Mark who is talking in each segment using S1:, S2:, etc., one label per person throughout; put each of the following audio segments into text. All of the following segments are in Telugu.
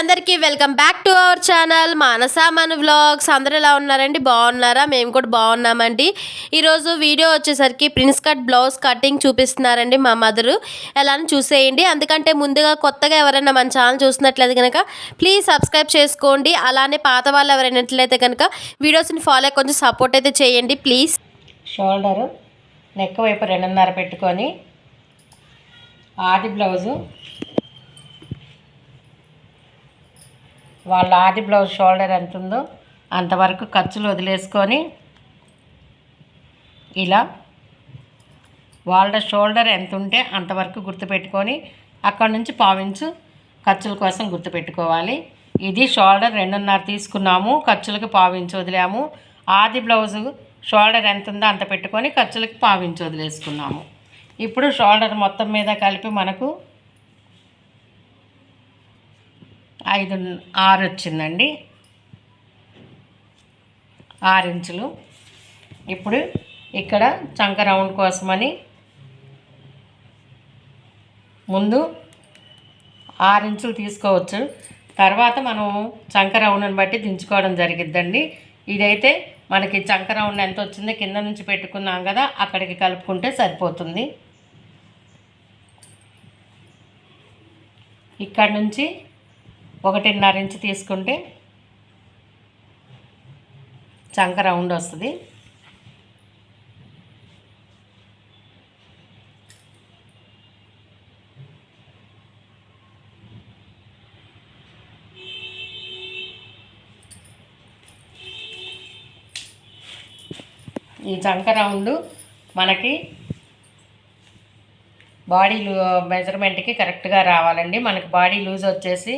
S1: అందరికీ welcome back to our channel Manasa మన వ్లాగ్స్. అందరూ ఎలా ఉన్నారండి? బాగున్నారా? మేము కూడా బాగున్నామండి. ఈరోజు వీడియో వచ్చేసరికి ప్రిన్స్ కట్ బ్లౌజ్ కటింగ్ చూపిస్తున్నారండి మా మదరు. ఎలా అని చూసేయండి. అందుకంటే ముందుగా కొత్తగా ఎవరైనా మన ఛానల్ చూసినట్లయితే కనుక ప్లీజ్ సబ్స్క్రైబ్ చేసుకోండి. అలానే పాత వాళ్ళు ఎవరైనట్లయితే కనుక వీడియోస్ని ఫాలో అయ్యి కొంచెం సపోర్ట్ అయితే చేయండి ప్లీజ్.
S2: షోల్డరు నెక్ వైపు రెండున్నర పెట్టుకొని ఆది బ్లౌజు వాళ్ళ ఆది బ్లౌజ్ షోల్డర్ ఎంత ఉందో అంతవరకు ఖర్చులు వదిలేసుకొని ఇలా వాళ్ళ షోల్డర్ ఎంత ఉంటే అంతవరకు గుర్తుపెట్టుకొని అక్కడ నుంచి పావించు ఖర్చుల కోసం గుర్తుపెట్టుకోవాలి. ఇది షోల్డర్ రెండున్నర తీసుకున్నాము ఖర్చులకు పావించి వదిలాము. ఆది బ్లౌజు షోల్డర్ ఎంత ఉందో అంత పెట్టుకొని ఖర్చులకు పావించి వదిలేసుకున్నాము. ఇప్పుడు షోల్డర్ మొత్తం మీద కలిపి మనకు ఐదు ఆరు వచ్చిందండి. ఆరు ఇంచులు. ఇప్పుడు ఇక్కడ చంక రౌండ్ కోసమని ముందు ఆరు ఇంచులు తీసుకోవచ్చు. తర్వాత మనం చంక రౌండ్ని బట్టి దించుకోవడం జరిగిద్దండి. ఇదైతే మనకి చంక రౌండ్ ఎంత వచ్చిందో కింద నుంచి పెట్టుకున్నాం కదా అక్కడికి కలుపుకుంటే సరిపోతుంది. ఇక్కడ నుంచి ఒకటిన్నర ఇంచు తీసుకుంటే చంక రౌండ్ వస్తుంది. ఈ చంక రౌండ్ మనకి బాడీ లూ మెజర్మెంట్కి కరెక్ట్గా రావాలండి. మనకి బాడీ లూజ్ వచ్చేసి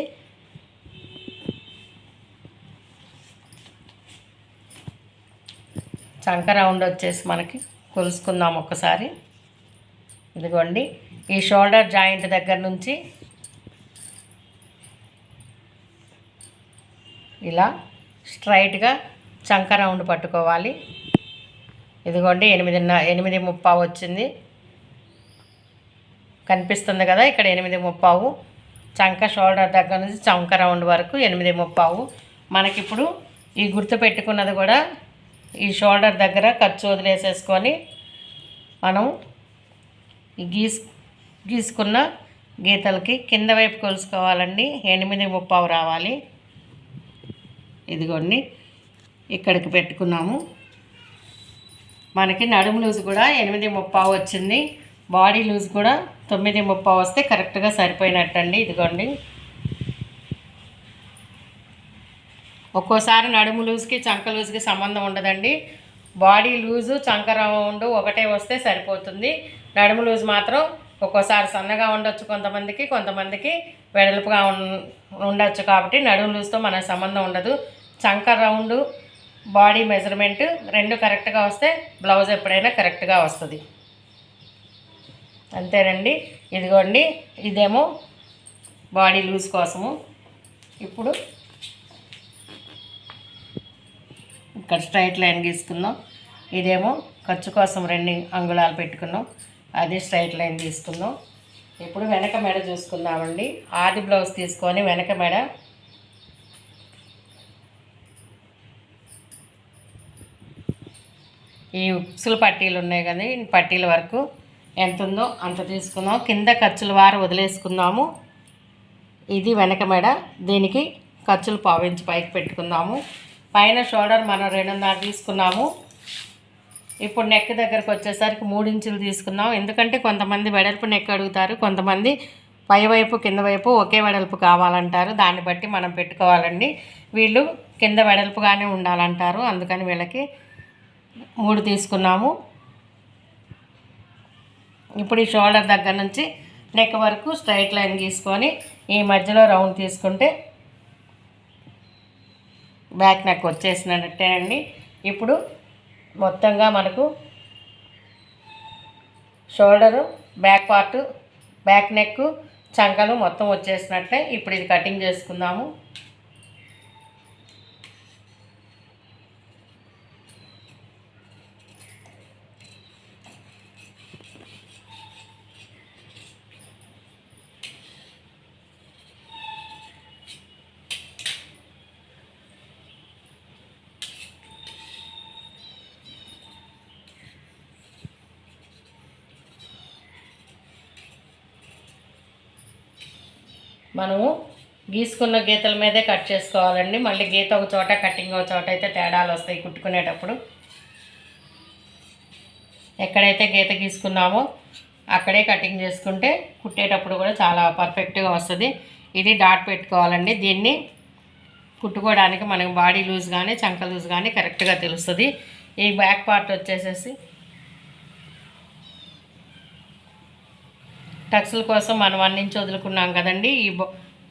S2: చంక రౌండ్ వచ్చేసి మనకి కొలుసుకుందాం ఒక్కసారి. ఇదిగోండి ఈ షోల్డర్ జాయింట్ దగ్గర నుంచి ఇలా స్ట్రైట్గా చంక రౌండ్ పట్టుకోవాలి. ఇదిగోండి ఎనిమిదిన్న ఎనిమిది ముప్పావు వచ్చింది. కనిపిస్తుంది కదా ఇక్కడ ఎనిమిది ముప్పావు. చంక షోల్డర్ దగ్గర నుంచి చంక రౌండ్ వరకు ఎనిమిది ముప్పావు. మనకిప్పుడు ఈ గుర్తు పెట్టుకున్నది కూడా ఈ షోల్డర్ దగ్గర ఖర్చు వదిలేసేసుకొని మనం గీస్ గీసుకున్న గీతలకి కింద వైపు కొలుసుకోవాలండి. ఎనిమిది ముప్పావు రావాలి. ఇదిగోండి. ఇక్కడికి పెట్టుకున్నాము. మనకి నడుము లూజ్ కూడా ఎనిమిది ముప్పావు వచ్చింది. బాడీ లూజ్ కూడా తొమ్మిది ముప్పావు వస్తే కరెక్ట్గా సరిపోయినట్టండి. ఇదిగోండి. ఒక్కోసారి నడుము లూజ్కి చంక లూజ్కి సంబంధం ఉండదండి. బాడీ లూజు చంక రౌండ్ ఒకటే వస్తే సరిపోతుంది. నడుము లూజ్ మాత్రం ఒక్కోసారి సన్నగా ఉండొచ్చు కొంతమందికి కొంతమందికి వెడల్పుగా ఉండొచ్చు కాబట్టి నడుము లూజ్తో మన సంబంధం ఉండదు. చంక రౌండ్ బాడీ మెజర్మెంట్ రెండు కరెక్ట్గా వస్తే బ్లౌజ్ ఎప్పుడైనా కరెక్ట్గా వస్తుంది. అంతేనండి. ఇదిగోండి ఇదేమో బాడీ లూజ్ కోసము. ఇప్పుడు ఇక్కడ స్ట్రైట్ లైన్ తీసుకుందాం ఇదేమో ఖర్చు కోసం రెండు అంగుళాలు పెట్టుకున్నాం. అది స్ట్రైట్ లైన్ తీసుకుందాం ఇప్పుడు వెనక మెడ చూసుకుందామండి. ఆది బ్లౌజ్ తీసుకొని వెనక మెడ ఈ ఉక్సులు పట్టీలు ఉన్నాయి కదా ఈ పట్టీల వరకు ఎంత ఉందో అంత తీసుకుందాం. కింద ఖర్చుల వారు వదిలేసుకుందాము. ఇది వెనక మెడ దీనికి ఖర్చులు పావించి పైకి పెట్టుకుందాము. పైన షోల్డర్ మనం రెండున్నర తీసుకున్నాము. ఇప్పుడు నెక్ దగ్గరకు వచ్చేసరికి మూడు ఇంచులు ఎందుకంటే కొంతమంది వెడల్పు నెక్ అడుగుతారు కొంతమంది పై వైపు కింద వైపు ఒకే వెడల్పు కావాలంటారు. దాన్ని బట్టి మనం పెట్టుకోవాలండి. వీళ్ళు కింద వెడల్పుగానే ఉండాలంటారు. అందుకని వీళ్ళకి మూడు తీసుకున్నాము. ఇప్పుడు ఈ షోల్డర్ దగ్గర నుంచి నెక్ వరకు స్ట్రైట్ లైన్ గీసుకొని ఈ మధ్యలో రౌండ్ తీసుకుంటే బ్యాక్ నెక్ వచ్చేసినట్టేనండి ఇప్పుడు మొత్తంగా మనకు shoulder back part back neck చంకలు మొత్తం వచ్చేసినట్లే. ఇప్పుడు ఇది కటింగ్ చేసుకుందాము. మనము గీసుకున్న గీతల మీదే కట్ చేసుకోవాలండి. మళ్ళీ గీత ఒక చోట కటింగ్ ఒక చోట అయితే తేడాలు వస్తాయి కుట్టుకునేటప్పుడు. ఎక్కడైతే గీత గీసుకున్నామో అక్కడే కటింగ్ చేసుకుంటే కుట్టేటప్పుడు కూడా చాలా పర్ఫెక్ట్గా వస్తుంది. ఇది డాట్ పెట్టుకోవాలండి. దీన్ని కుట్టుకోవడానికి మనకి బాడీ లూజ్ కానీ చంక లూజ్ కానీ కరెక్ట్గా తెలుస్తుంది. ఈ బ్యాక్ పార్ట్ వచ్చేసేసి టక్స్ల కోసం మనం వన్ ఇంచ్ వదులుకున్నాం కదండి. ఈ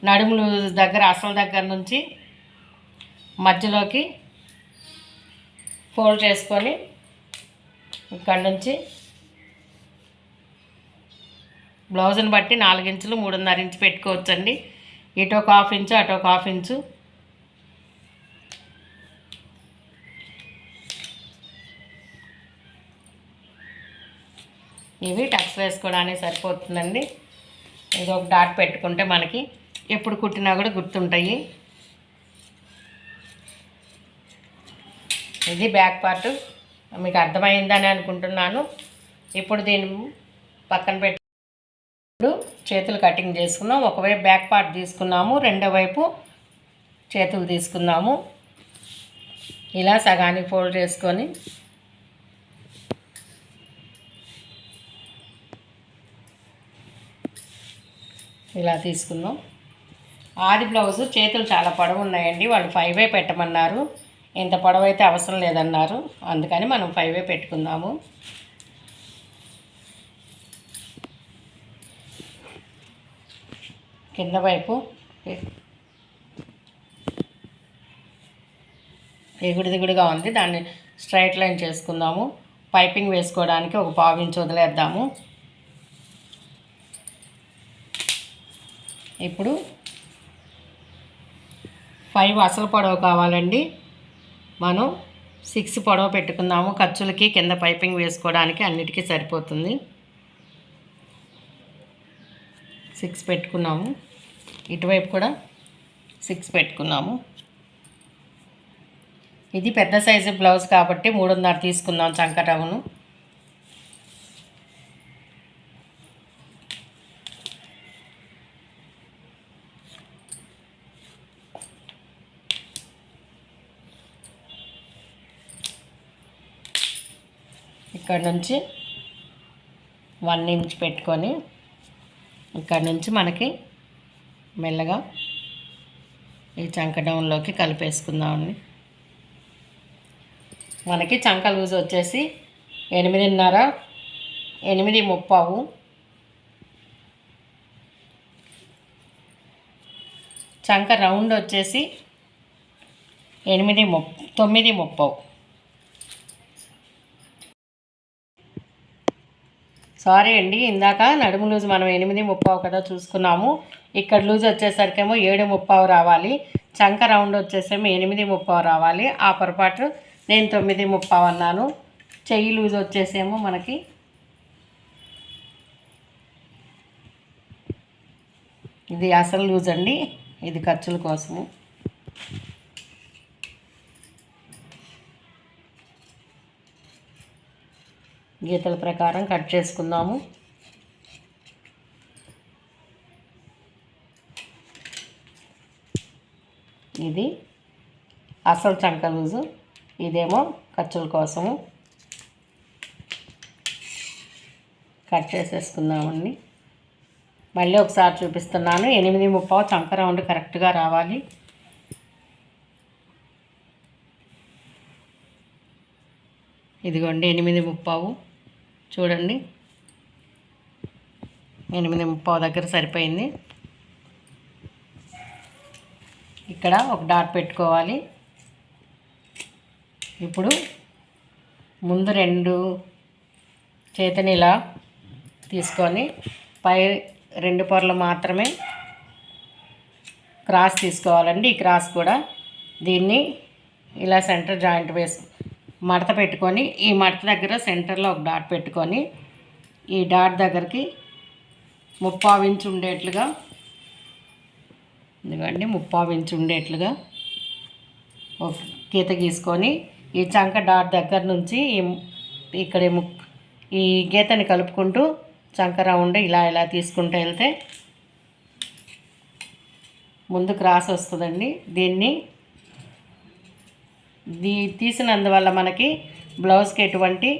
S2: నడుములు దగ్గర అసలు దగ్గర నుంచి మధ్యలోకి ఫోల్డ్ చేసుకొని ఇక్కడ నుంచి బ్లౌజ్ని బట్టి నాలుగించులు మూడున్నర ఇంచు పెట్టుకోవచ్చండి. ఇటు ఒక హాఫ్ ఇంచు అటు ఒక హాఫ్ ఇంచు. ఇవి టక్స్ వేసుకోవడానికి సరిపోతుందండి. ఇది ఒక డాట్ పెట్టుకుంటే మనకి ఎప్పుడు కుట్టినా కూడా గుర్తుంటాయి. ఇది బ్యాక్ పార్ట్. మీకు అర్థమైందని అనుకుంటున్నాను. ఇప్పుడు దీన్ని పక్కన పెట్టి ఇప్పుడు చేతులు కటింగ్ చేసుకున్నాం. ఒకవైపు బ్యాక్ పార్ట్ తీసుకున్నాము. రెండో వైపు చేతులు తీసుకున్నాము. ఇలా సగానికి ఫోల్డ్ చేసుకొని ఇలా తీసుకుందాం. ఆది బ్లౌజ్ చేతులు చాలా పొడవు ఉన్నాయండి వాళ్ళు ఫైవే పెట్టమన్నారు. ఇంత పొడవు అయితే అవసరం లేదన్నారు. అందుకని మనం ఫైవే పెట్టుకుందాము. కింద వైపు ఎగుడు దిగుడుగా ఉంది. దాన్ని స్ట్రైట్ లైన్ చేసుకుందాము. పైపింగ్ వేసుకోవడానికి ఒక పావు ఇంచు వదిలేద్దాము. ఇప్పుడు ఫైవ్ అసలు పొడవు కావాలండి. మనం సిక్స్ పొడవు పెట్టుకుందాము ఖర్చులకి కింద పైపింగ్ వేసుకోవడానికి అన్నిటికీ సరిపోతుంది. సిక్స్ పెట్టుకున్నాము. ఇటువైపు కూడా సిక్స్ పెట్టుకున్నాము. ఇది పెద్ద సైజు బ్లౌజ్ కాబట్టి మూడున్నర తీసుకుందాం చంకటవును ఇక్కడ నుంచి వన్ ఇంచ్ పెట్టుకొని ఇక్కడ నుంచి మనకి మెల్లగా ఈ చంక డౌన్లోకి కలిపేసుకుందామండి. మనకి చంక లూజ్ వచ్చేసి ఎనిమిదిన్నర ఎనిమిది ముప్పావు. చంక రౌండ్ వచ్చేసి ఎనిమిది ముప్ తొమ్మిది ముప్పావు. సారీ అండి. ఇందాక నడుము లూజ్ మనం ఎనిమిది ముప్పావు కదా చూసుకున్నాము. ఇక్కడ లూజ్ వచ్చేసరికేమో ఏడు ముప్పావు రావాలి. చంక రౌండ్ వచ్చేసేమో ఎనిమిది ముప్పావు రావాలి. ఆ పొరపాటు నేను తొమ్మిది ముప్పావు అన్నాను. చెయ్యి లూజ్ వచ్చేసేమో మనకి. ఇది అసలు లూజ్ అండి. ఇది ఖర్చుల కోసము. గీతల ప్రకారం కట్ చేసుకుందాము. ఇది అసలు చంక లూజు ఇదేమో ఖర్చుల కోసము. కట్ చేసేసుకుందామండి. మళ్ళీ ఒకసారి చూపిస్తున్నాను. ఎనిమిది ముప్పావు చంక రౌండ్ కరెక్ట్గా రావాలి. ఇదిగోండి ఎనిమిది ముప్పావు. చూడండి. ఎనిమిది ముప్పావు దగ్గర సరిపోయింది. ఇక్కడ ఒక డాట్ పెట్టుకోవాలి. ఇప్పుడు ముందు రెండు చేతిని ఇలా తీసుకొని పై రెండు పొరలు మాత్రమే క్రాస్ తీసుకోవాలండి. ఈ క్రాస్ కూడా దీన్ని ఇలా సెంటర్ జాయింట్ వేసు మడత పెట్టుకొని ఈ మడత దగ్గర సెంటర్లో ఒక డాట్ పెట్టుకొని ఈ డాట్ దగ్గరికి ముప్పావు ఇంచు ఉండేట్లుగా ఇదిగోండి ముప్పావు ఇంచు ఉండేట్లుగా ఒక గీత గీసుకొని ఈ చంక డాట్ దగ్గర నుంచి ఈ ఇక్కడ ము- ఈ గీతని కలుపుకుంటూ చంక రౌండ్ ఇలా ఇలా తీసుకుంటూ వెళ్తే ముందు క్రాస్ వస్తుందండి దీన్ని దీ తీసినందువల్ల మనకి బ్లౌజ్కి ఎటువంటి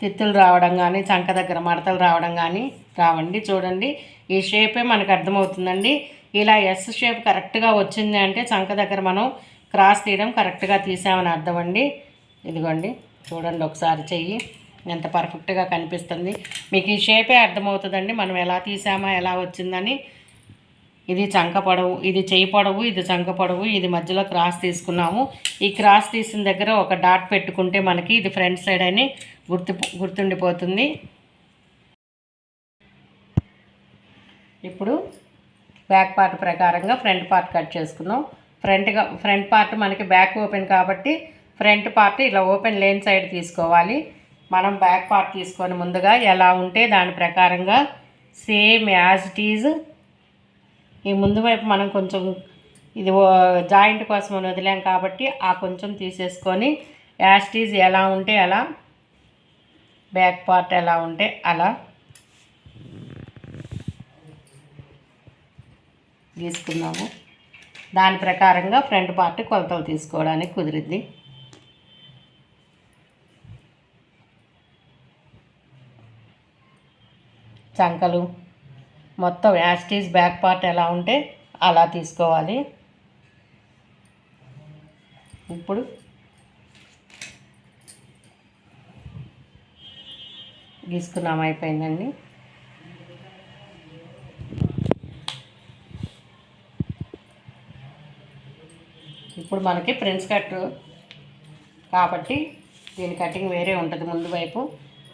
S2: తిత్తులు రావడం కానీ చంక దగ్గర మడతలు రావడం కానీ రావండి. చూడండి ఈ షేపే మనకు అర్థమవుతుందండి. ఇలా ఎస్ షేప్ కరెక్ట్గా వచ్చింది అంటే చంక దగ్గర మనం క్రాస్ తీయడం కరెక్ట్గా తీసామని అర్థం అండి ఇదిగోండి చూడండి ఒకసారి చెయ్యి. ఎంత పర్ఫెక్ట్గా కనిపిస్తుంది. మీకు ఈ షేపే అర్థమవుతుందండి. మనం ఎలా తీసామా ఎలా వచ్చిందని ఇది చంక పొడవు ఇది చెయ్యి పొడవు ఇది చంక పొడవు ఇది మధ్యలో క్రాస్ తీసుకున్నాము. ఈ క్రాస్ తీసిన దగ్గర ఒక డాట్ పెట్టుకుంటే మనకి ఇది ఫ్రంట్ సైడ్ అని గుర్తు గుర్తుండిపోతుంది. ఇప్పుడు బ్యాక్ పార్ట్ ప్రకారంగా ఫ్రంట్ పార్ట్ కట్ చేసుకుందాం. ఫ్రంట్గా ఫ్రంట్ పార్ట్ మనకి బ్యాక్ ఓపెన్ కాబట్టి ఫ్రంట్ పార్ట్ ఇలా ఓపెన్ లేన్ సైడ్ తీసుకోవాలి. మనం బ్యాక్ పార్ట్ తీసుకొని ముందుగా ఎలా ఉంటే దాని ప్రకారంగా సేమ్ యాజ్ ఇట్ ఈజ్ ఈ ముందు వైపు మనం కొంచెం ఇది జాయింట్ కోసం అని వదిలాం కాబట్టి ఆ కొంచెం తీసేసుకొని యాస్టీజ్ ఎలా ఉంటే అలా బ్యాక్ పార్ట్ ఎలా ఉంటే అలా గీసుకున్నాము దాని ప్రకారంగా ఫ్రంట్ పార్ట్ కొలతలు తీసుకోవడానికి కుదిరిద్ది చంకలు మొత్తం యాస్టీస్ బ్యాక్ పార్ట్ ఎలా ఉంటే అలా తీసుకోవాలి. ఇప్పుడు గీసుకున్నాం అయిపోయిందండి. ఇప్పుడు మనకి ప్రిన్స్ కట్ కాబట్టి దీని కటింగ్ వేరే ఉంటుంది ముందు వైపు.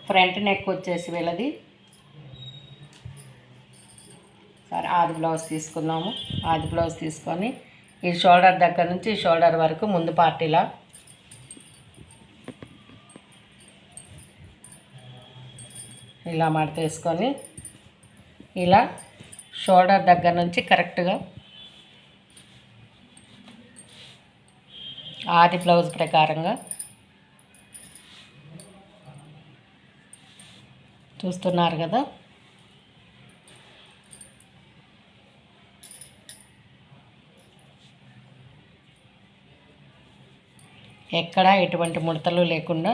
S2: ఫ్రంట్ నెక్ వచ్చేసి వీళ్ళది. సరే ఆది బ్లౌజ్ తీసుకున్నాము ఆది బ్లౌజ్ తీసుకొని ఈ షోల్డర్ దగ్గర నుంచి ఈ షోల్డర్ వరకు ముందు పార్టీలా ఇలా. మడత వేసుకొని ఇలా షోల్డర్ దగ్గర నుంచి కరెక్ట్గా ఆది బ్లౌజ్ ప్రకారంగా చూస్తున్నారు కదా? ఎక్కడ ఎటువంటి ముడతలు లేకుండా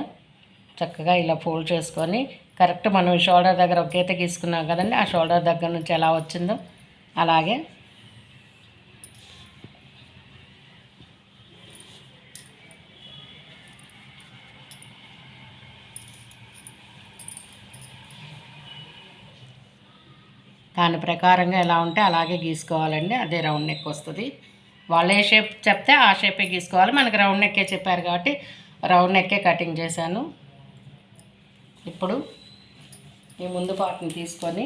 S2: చక్కగా ఇలా ఫోల్డ్ చేసుకొని కరెక్ట్ మనం షోల్డర్ దగ్గర ఒకేత గీసుకున్నాం కదండి ఆ షోల్డర్ దగ్గర నుంచి ఎలా వచ్చిందో అలాగే. దాని ప్రకారంగా ఎలా ఉంటే అలాగే గీసుకోవాలండి అదే రౌండ్ నెక్ వస్తుంది. వాళ్ళు ఏ షేప్ చెప్తే ఆ షేపే గీసుకోవాలి. మనకి రౌండ్ నెక్కే చెప్పారు కాబట్టి రౌండ్ నెక్కే కటింగ్ చేశాను. ఇప్పుడు ఈ ముందు పార్ట్ని తీసుకొని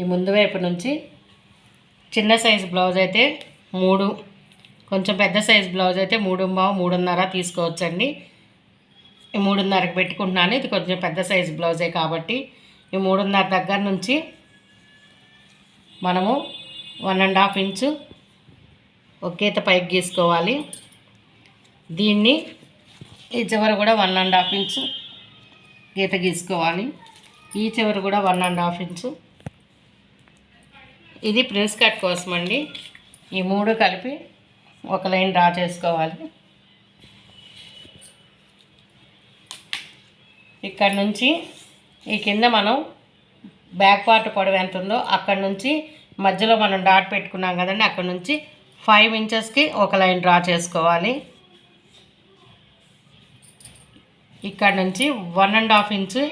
S2: ఈ ముందు వైపు నుంచి చిన్న సైజు బ్లౌజ్ అయితే మూడు కొంచెం పెద్ద సైజు బ్లౌజ్ అయితే మూడు బావు మూడున్నర తీసుకోవచ్చండి. ఈ మూడున్నరకు పెట్టుకుంటున్నాను. ఇది కొంచెం పెద్ద సైజు బ్లౌజే కాబట్టి ఈ మూడున్నర దగ్గర నుంచి మనము వన్ అండ్ హాఫ్ ఇంచు ఒక గీత పైకి గీసుకోవాలి. దీన్ని ఈ చివర కూడా వన్ అండ్ హాఫ్ ఇంచు గీత గీసుకోవాలి. ఈ చివర కూడా వన్ అండ్ హాఫ్ ఇంచు. ఇది ప్రిన్స్ కట్ కోసం అండి ఈ మూడు కలిపి ఒక లైన్ డ్రా చేసుకోవాలి. ఇక్కడ నుంచి ఈ కింద మనం బ్యాక్ పార్ట్ పొడవు ఎంత ఉందో అక్కడ నుంచి మధ్యలో మనం డాట్ పెట్టుకున్నాం కదండి అక్కడ నుంచి ఫైవ్ ఇంచెస్కి ఒక లైన్ డ్రా చేసుకోవాలి. ఇక్కడ నుంచి one and half inch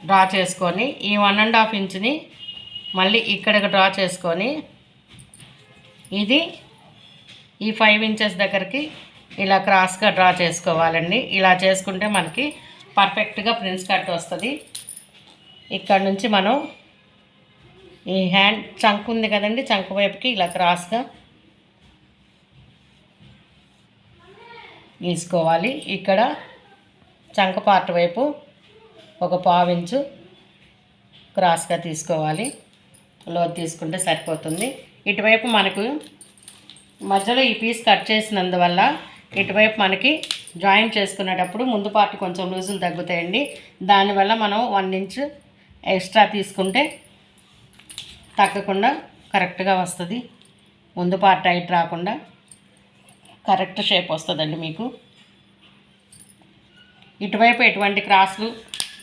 S2: draw చేసుకొని ఈ వన్ అండ్ హాఫ్ ఇంచుని మళ్ళీ ఇక్కడికి డ్రా చేసుకొని ఇది ఈ ఫైవ్ ఇంచెస్ దగ్గరికి ఇలా క్రాస్గా డ్రా చేసుకోవాలండి. ఇలా చేసుకుంటే మనకి పర్ఫెక్ట్గా ప్రిన్స్ కట్ వస్తుంది. ఇక్కడ నుంచి మనం ఈ హ్యాండ్ చంక్ ఉంది కదండి చంక్ వైపుకి ఇలా క్రాస్గా గీసుకోవాలి ఇక్కడ చంక పార్ట్ వైపు ఒక పావించు క్రాస్గా తీసుకోవాలి. లోతు తీసుకుంటే సరిపోతుంది. ఇటువైపు మనకు మధ్యలో ఈ పీస్ కట్ చేసినందువల్ల ఇటువైపు మనకి జాయిన్ చేసుకునేటప్పుడు ముందు పార్ట్ కొంచెం లూజులు తగ్గుతాయండి. దానివల్ల మనం వన్ ఇంచ్ ఎక్స్ట్రా తీసుకుంటే తగ్గకుండా కరెక్ట్గా వస్తుంది. ముందు పార్ట్ టైట్ రాకుండా కరెక్ట్ షేప్ వస్తుందండి మీకు. ఇటువైపు ఎటువంటి క్రాసులు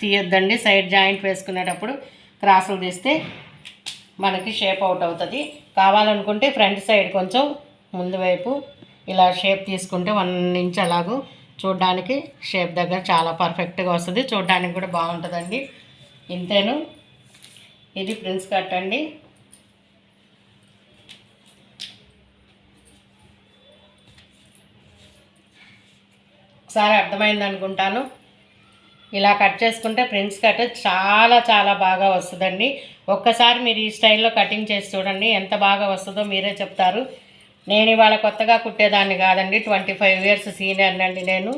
S2: తీయొద్దండి. సైడ్ జాయింట్ వేసుకునేటప్పుడు క్రాసులు తీస్తే మనకి షేప్ అవుట్ అవుతుంది. కావాలనుకుంటే ఫ్రంట్ సైడ్ కొంచెం ముందు వైపు ఇలా షేప్ తీసుకుంటే వన్ ఇంచ్ అలాగూ చూడడానికి షేప్ దగ్గర చాలా పర్ఫెక్ట్గా వస్తుంది. చూడడానికి కూడా బాగుంటుందండి. ఇంతేను. ఇది ప్రిన్స్ కట్ అండి. ఒకసారి అర్థమైంది అనుకుంటాను. ఇలా కట్ చేసుకుంటే ప్రిన్స్ కట్ చాలా చాలా బాగా వస్తుందండి. ఒక్కసారి మీరు ఈ స్టైల్లో కటింగ్ చేసి చూడండి ఎంత బాగా వస్తుందో మీరే చెప్తారు. నేను ఇవాళ కొత్తగా కుట్టేదాన్ని కాదండి ట్వంటీ ఫైవ్ ఇయర్స్ సీనియర్ అండి నేను.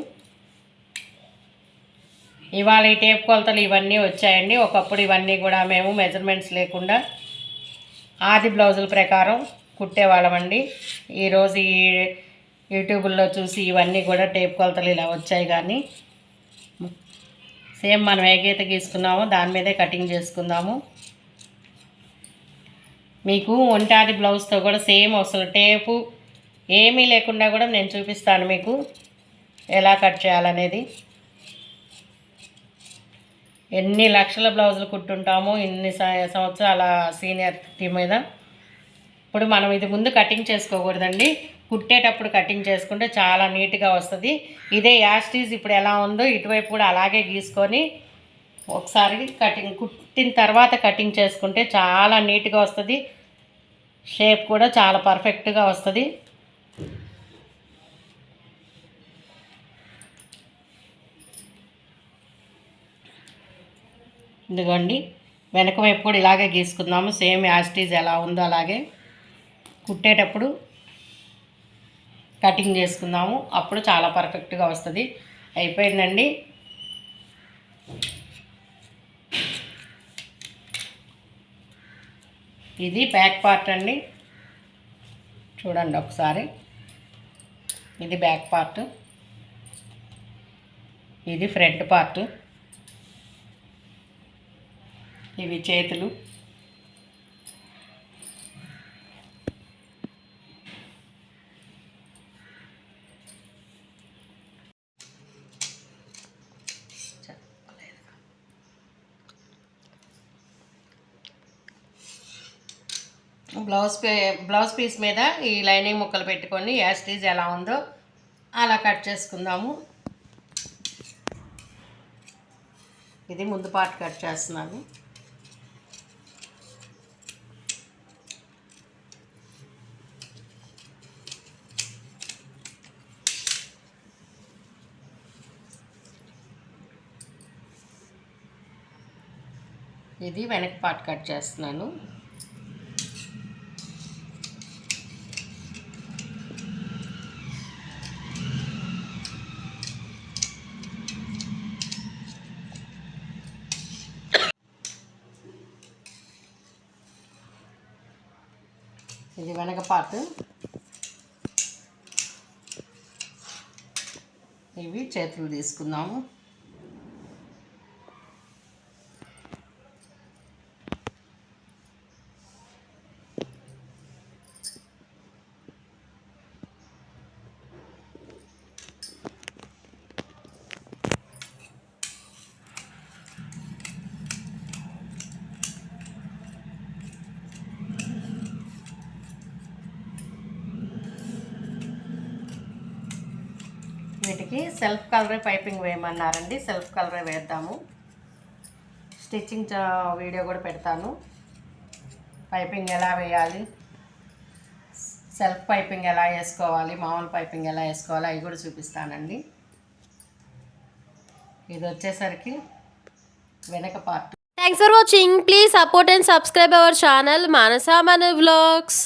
S2: ఇవాళ ఈ టేప్ కొలతలు ఇవన్నీ వచ్చాయండి. ఒకప్పుడు ఇవన్నీ కూడా మేము మెజర్మెంట్స్ లేకుండా ఆది బ్లౌజుల ప్రకారం కుట్టేవాళ్ళమండి. ఈరోజు ఈ యూట్యూబ్లో చూసి ఇవన్నీ కూడా టేప్ కొలతలు ఇలా వచ్చాయి కానీ సేమ్ మనం ఏ గీత గీసుకున్నామో దాని మీదే కటింగ్ చేసుకుందాము. మీకు ఒంటాది బ్లౌజ్తో కూడా సేమ్ అసలు టేపు ఏమీ లేకుండా కూడా నేను చూపిస్తాను మీకు ఎలా కట్ చేయాలనేది. ఎన్ని లక్షల బ్లౌజులు కుట్టుంటామో ఇన్ని సంవత్సరాల సీనియర్ మీద. ఇప్పుడు మనం ఇది ముందు కటింగ్ చేసుకోకూడదండి. కుట్టేటప్పుడు కటింగ్ చేసుకుంటే చాలా నీట్గా వస్తుంది. ఇదే యాస్టీజ్ ఇప్పుడు ఎలా ఉందో ఇటువైపు కూడా అలాగే గీసుకొని ఒకసారి కటింగ్ కుట్టిన తర్వాత కటింగ్ చేసుకుంటే చాలా నీట్గా వస్తుంది. షేప్ కూడా చాలా పర్ఫెక్ట్గా వస్తుంది. ఇదిగోండి వెనక వైపు కూడా ఇలాగే గీసుకుందాము. సేమ్ యాస్టీజ్ ఎలా ఉందో అలాగే కుట్టేటప్పుడు కటింగ్ చేసుకుందాము. అప్పుడు చాలా పర్ఫెక్ట్గా వస్తుంది. అయిపోయిందండి. ఇది బ్యాక్ పార్ట్ అండి. చూడండి ఒకసారి. ఇది బ్యాక్ పార్ట్. ఇది ఫ్రంట్ పార్ట్. ఇవి చేతులు. బ్లౌజ్ పే బ్లౌజ్ పీస్ మీద ఈ లైనింగ్ ముక్కలు పెట్టుకొని యాస్టీజ్ ఎలా ఉందో అలా కట్ చేసుకుందాము. ఇది ముందు పార్ట్ కట్ చేస్తున్నాను. ఇది వెనక పార్ట్ కట్ చేస్తున్నాను. ఇది వెనక పార్ట్ ఇవి చేతులు తీసుకుందాము. వీటికి సెల్ఫ్ కలరే పైపింగ్ వేయమన్నారండి సెల్ఫ్ కలరే వేద్దాము. స్టిచ్చింగ్ వీడియో కూడా పెడతాను. పైపింగ్ ఎలా వేయాలి? సెల్ఫ్ పైపింగ్ ఎలా వేసుకోవాలి? మామూలు పైపింగ్ ఎలా వేసుకోవాలి? అవి కూడా చూపిస్తానండి. ఇది వచ్చేసరికి వెనక part
S1: thanks for watching please support and subscribe our channel Manasa మన వ్లాగ్స్